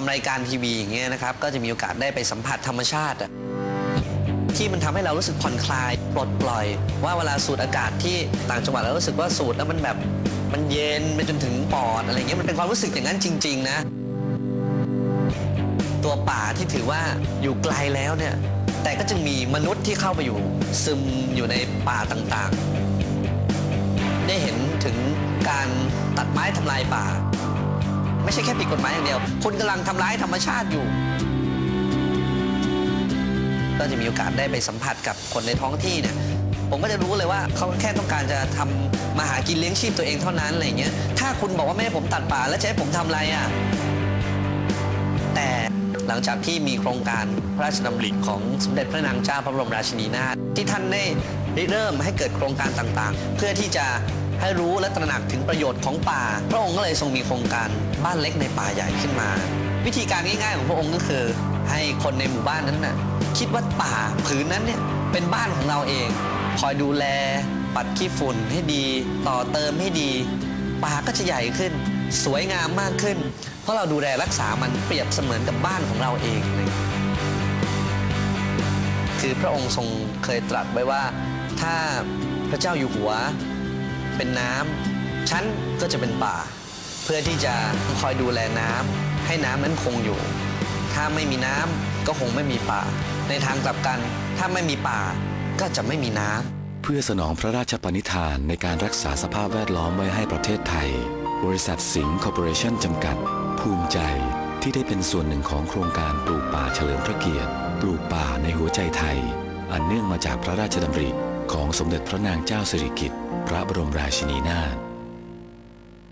ทำรายการทีวีอย่างเงี้ยนะครับ ก็จะมีโอกาสได้ไปสัมผัสธรรมชาติที่มันทำให้เรารู้สึกผ่อนคลายปลดปล่อย ว่าเวลาสูดอากาศที่ต่างจังหวัดเรารู้สึกว่าสูดแล้วมันแบบมันเย็นไปจนถึงปอดอะไรเงี้ยมันเป็นความรู้สึกอย่างนั้นจริง ๆ นะ ตัวป่าที่ถือว่าอยู่ไกลแล้วเนี่ย แต่ก็จึงมีมนุษย์ที่เข้าไปอยู่ซึมอยู่ในป่าต่างๆ ได้เห็นถึงการตัดไม้ทำลายป่า ไม่ใช่แค่ผิดกฎหมายอย่างเดียวคนกำลังทำร้ายธรรมชาติอยู่ ก็จะมีโอกาสได้ไปสัมผัสกับคนในท้องที่เนี่ยผมก็จะรู้เลยว่าเขาแค่ต้องการจะทำมาหากินเลี้ยงชีพตัวเองเท่านั้นอะไรเงี้ย ถ้าคุณบอกว่าไม่ให้ผมตัดป่าแล้วจะให้ผมทำอะไรอะ แต่หลังจากที่มีโครงการพระราชดำริของสมเด็จพระนางเจ้าพระบรมราชินีนาถที่ท่านได้ได้เริ่มให้เกิดโครงการต่างๆ เพื่อที่จะ ให้รู้และตระหนักถึงประโยชน์ของป่า พระองค์ก็เลยทรงมีโครงการบ้านเล็กในป่าใหญ่ขึ้นมา วิธีการง่ายๆของพระองค์ก็คือ ให้คนในหมู่บ้านนั้นน่ะคิดว่าป่าผืนนั้นเนี่ยเป็นบ้านของเราเอง คอยดูแล ปัดขี้ฝุ่นให้ดี ต่อเติมให้ดี ป่าก็จะใหญ่ขึ้น สวยงามมากขึ้น เพราะเราดูแลรักษามันเปรียบเสมือนกับบ้านของเราเองเลยคือพระองค์ทรงเคยตรัสไว้ว่าถ้าพระเจ้าอยู่หัว เป็นน้ำฉันก็จะเป็นป่า เพื่อที่จะคอยดูแลน้ำให้น้ำนั้นคงอยู่ ถ้าไม่มีน้ำก็คงไม่มีป่า ในทางกลับกันถ้าไม่มีป่าก็จะไม่มีน้ำเพื่อสนองพระราชปณิธานในการรักษาสภาพแวดล้อมไว้ให้ประเทศไทย บริษัทสิงห์คอร์ปอเรชั่นจำกัด ภูมิใจที่ได้เป็นส่วนหนึ่งของโครงการปลูกป่าเฉลิมพระเกียรติ ปลูกป่าในหัวใจไทย อันเนื่องมาจากพระราชดำริ ของสมเด็จพระนางเจ้าสิริกิติ์พระบรมราชินีนาถ